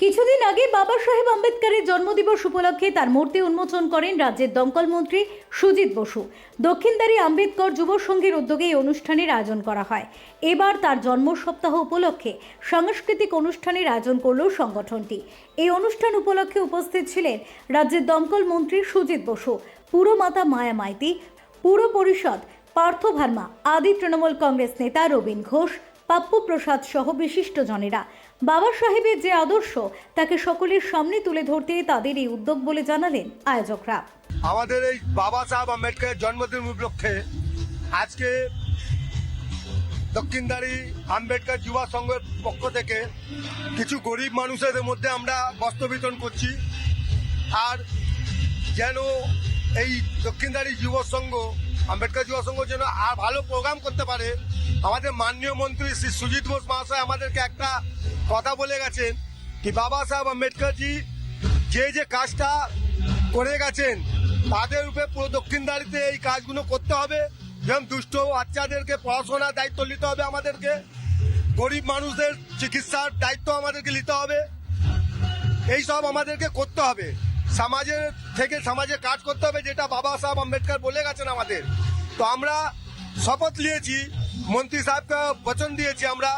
কিছুদিন আগে বাবা সাহেব আম্বেদকরের জন্মদিবস উপলক্ষে তার মূর্তি উন্মোচন করেন রাজ্যের দমকল মন্ত্রী সুজিত বসু। দক্ষিণদারি আম্বেদকর যুব সংঘের উদ্যোগে এই অনুষ্ঠানের আয়োজন করা হয়। এবার তার জন্ম সপ্তাহ উপলক্ষে সাংস্কৃতিক অনুষ্ঠানের আয়োজন করল সংগঠনটি। এই অনুষ্ঠান উপলক্ষে উপস্থিত ছিলেন রাজ্যের দমকল মন্ত্রী সুজিত বসু পুরমাতা মায়া মাইতি, পুর পরিষদ, পার্থ ভার্মা, আদি তৃণমূল কংগ্রেস নেতা রবীন ঘোষ, পাপ্পু প্রসাদ সহ বিশিষ্টজনেরা বাবা সাহেবের যে আদর্শ, তাকে সকলের সামনে তুলে ধরতে তাদের এই উদ্যোগ বলে জানালেন আয়োজকরা। আমাদের এই বাবা সাহেব আম্বেদকরের জন্মদিন উপলক্ষে আজকে দক্ষিণদারি আম্বেদকর যুবা সংঘের পক্ষ থেকে কিছু গরিব মানুষের মধ্যে আমরা বস্ত্র বিতরণ করছি। আর যেন এই দক্ষিণদারি যুব সংঘ, আম্বেদকর যুব সংঘ যেন আর ভালো প্রোগ্রাম করতে পারে আমাদের মাননীয় মন্ত্রী শ্রী সুজিত বোস মহাশয় আমাদেরকে একটা কথা বলে গেছেন কি বাবা সাহেব আম্বেদকরজি, যে যে কাজটা করে গেছেন, তাদের উপরে পুরো দক্ষিণদারিতে এই কাজগুলো করতে হবে। যেমন দুষ্ট বাচ্চাদেরকে পড়াশোনার দায়িত্ব নিতে হবে আমাদেরকে, গরিব মানুষদের চিকিৎসার দায়িত্ব আমাদেরকে নিতে হবে। এই সব আমাদেরকে করতে হবে। সমাজের থেকে সমাজে কাজ করতে হবে, যেটা বাবা সাহেব আম্বেদকর বলে গেছেন আমাদের। তো আমরা শপথ নিয়েছি মন্ত্রী সাহেবকে বচন দিয়েছি আমরা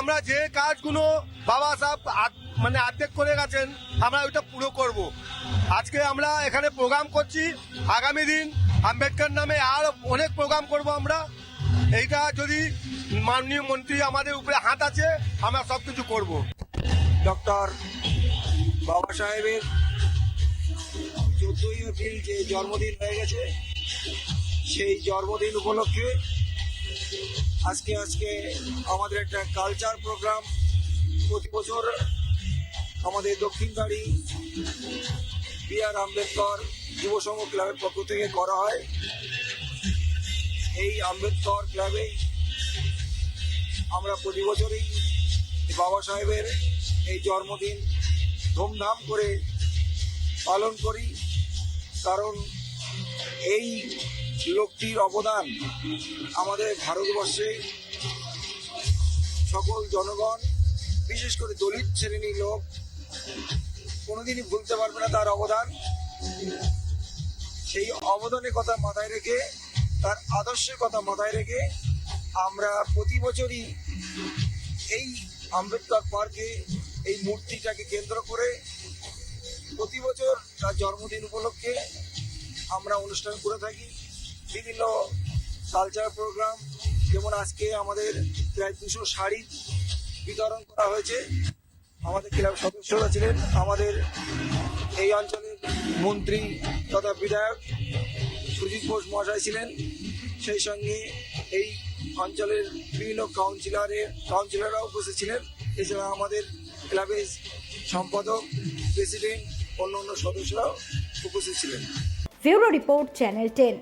আমরা যে কাজগুলো বাবা সাহেব মানে আর্ধেক করে গেছেন, আমরা ওইটা পুরো করব। আজকে আমরা এখানে প্রোগ্রাম করছি, আগামী দিন আম্বেদকর নামে আর অনেক প্রোগ্রাম করব আমরা। এইটা যদি মাননীয় মন্ত্রী আমাদের উপরে হাত আছে, আমরা সব কিছু করব। ডক্টর বাবা সাহেবের চোদ্দই এপ্রিল যে জন্মদিন হয়ে গেছে, সেই জন্মদিন উপলক্ষে আজকে আজকে আমাদের একটা কালচার প্রোগ্রাম প্রতি বছর আমাদের দক্ষিণবাড়ি বি আর আম্বেদকর যুব সংঘ ক্লাবের পক্ষ থেকে করা হয়। এই আম্বেদকর ক্লাবে আমরা প্রতি বছরই বাবা সাহেবের এই জন্মদিন ধুমধাম করে পালন করি। কারণ এই লোকটির অবদান আমাদের ভারতবর্ষে সকল জনগণ, বিশেষ করে দলিত শ্রেণির লোক, কোনোদিনই ভুলতে পারবে না তার অবদান। সেই অবদানের কথা মাথায় রেখে, তার আদর্শের কথা মাথায় রেখে আমরা প্রতি বছরই এই আম্বেদকর পার্কে এই মূর্তিটাকে কেন্দ্র করে প্রতি বছর তার জন্মদিন উপলক্ষে আমরা অনুষ্ঠান করে থাকি। বিভিন্ন কালচার প্রোগ্রাম, যেমন আজকে আমাদের প্রায় দুশো শাড়ি বিতরণ করা হয়েছে। আমাদের ক্লাব সদস্যরা ছিলেন আমাদের এই অঞ্চলের মন্ত্রী তথা বিধায়ক সুজিত বোস মহাশয় ছিলেন। সেই সঙ্গে এই অঞ্চলের বিভিন্ন কাউন্সিলরের কাউন্সিলররা উপস্থিত ছিলেন। এছাড়া আমাদের ক্লাবের সম্পাদক, প্রেসিডেন্ট অন্য অন্য সদস্যরাও উপস্থিত ছিলেন। Bureau report channel ten.